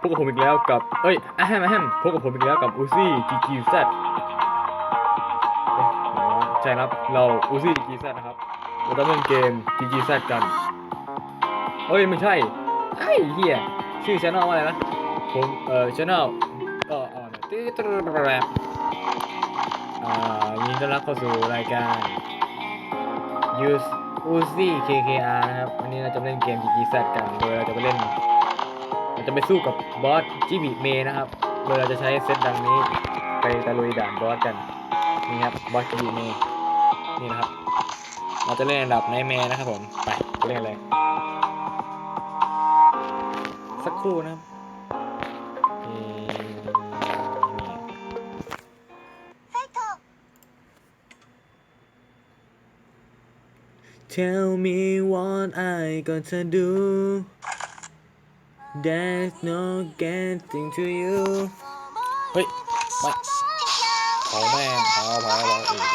พบกับผมอีกแล้วกับ เอ้ยอะแฮมอะแฮมพบกับผมอีกแล้วกับอูซี่จีจีแซดใช่ครับ เราอูซี่จีจีแซดนะครับ เราจะเล่นเกมจีจีแซดกัน เอ้ย ไม่ใช่ ไอ้เหี้ย ชื่อช anel ว่าอะไรนะ ผม เอ่อช anel ก็เอาเนี่ยตื้อตรึแรบอ่ายินดีต้อนรับเข้าสู่รายการ Use Uzi KKR นะครับ วันนี้เราจะเล่นเกม GGZ กัน โดยเราจะไปเล่น จะไปสู้กับบอสจิบิเมนะครับ โดยเราจะใช้เซตดังนี้ ไปตะลุยด่านบอสกัน นี่ครับบอสจิบิเมนี่นะครับ เราจะเล่นอันดับไนแมนะครับผม ไปเล่นเลย สักครู่นะครับ Tell me what I got to do There's no getting to you เฮ้ยไม่เผาแม่งเผาเผาเผาอ้โห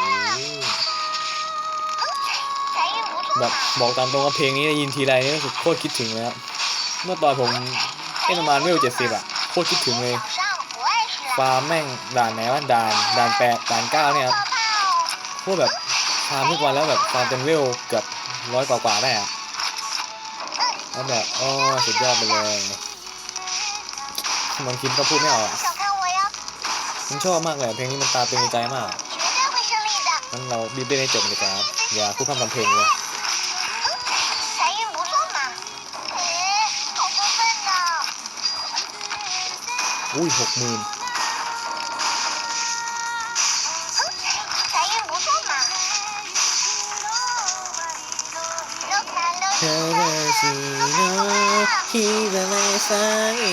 แบบบอกตามตรงว่าเพลงนี้ได้ยินทีไรนี่รู้สึกโคตรคิดถึงเลยครับ เมื่อตอนผมเล่นมาณเวลเจ็ดสิบอะโคตรคิดถึงเลยฟาร์มแม่งด่านไหนวะด่านด่านแปดด่านเก้าเนี่ยครับพวกแบบฟาร์มทุกวันแล้วแบบฟาร์มจนเวลเกือบร้อยกว่าๆได้อะ แล้วแบบโอ้สุดยอดไปเลยบางทีก็พูดไม่ออกอะ 想看我呀？ ผมชอบมากเลยเพลงนี้มันตาตึงในใจมาก 绝对会胜利的。 งั้นเราบีบเล่นให้จบเลยครับอย่าพูดพร่ำทำเพลงเลย 财运不错嘛。哎，好过分呢！ อุ้ยหกหมื่น 开乐 เธอเลิกสิโนที่จะไม่สังเอ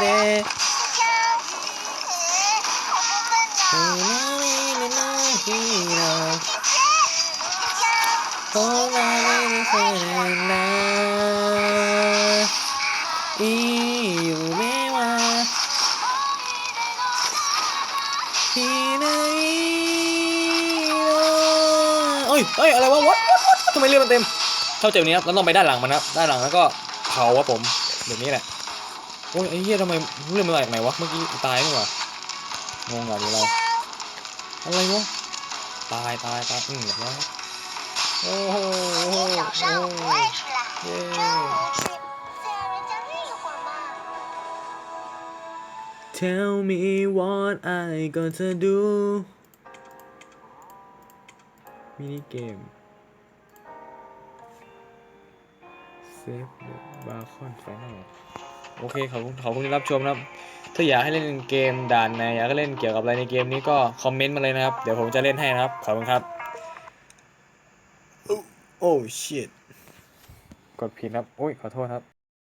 เด 强。哎，好过分 เธอ 呢！ ไม่ไม่น้องที่เรา 强。 โอ้มาไม่เคยนะอีอยู่ไม่ว่าที่ไหนเอ้ยเอ้ยอะไรวะวัดวัดวัดทำไมเรือมันเต็ม เข้าเจตรงนี้ครับแล้วต้องไปด้านหลังมันครับด้านหลังแล้วก็เผาครับผมแบบนี้แหละโอ้ยไอ้เหี้ยทำไมเรื่องมันมาจากไหนวะเมื่อกี้ตายนี่หว่างงกันเราอะไรวะตายตายตายอืมแบบนี้โอ้โหโอ้โหเย้เทลมีวอ a ไอ I ก็จะดูมินิเกม 嘛。Tell me what I got to do มินิเกม Save the Bacon Final โอเคขอบคุณขอบคุณที่รับชมนะครับ ถ้าอยากให้เล่นเกมด่านไหนอยากให้เล่นเกี่ยวกับอะไรในเกมนี้ก็คอมเมนต์มาเลยนะครับ เดี๋ยวผมจะเล่นให้นะครับ ขอบคุณครับ โอ้ shit กดผิดครับ โอ้ยขอโทษครับ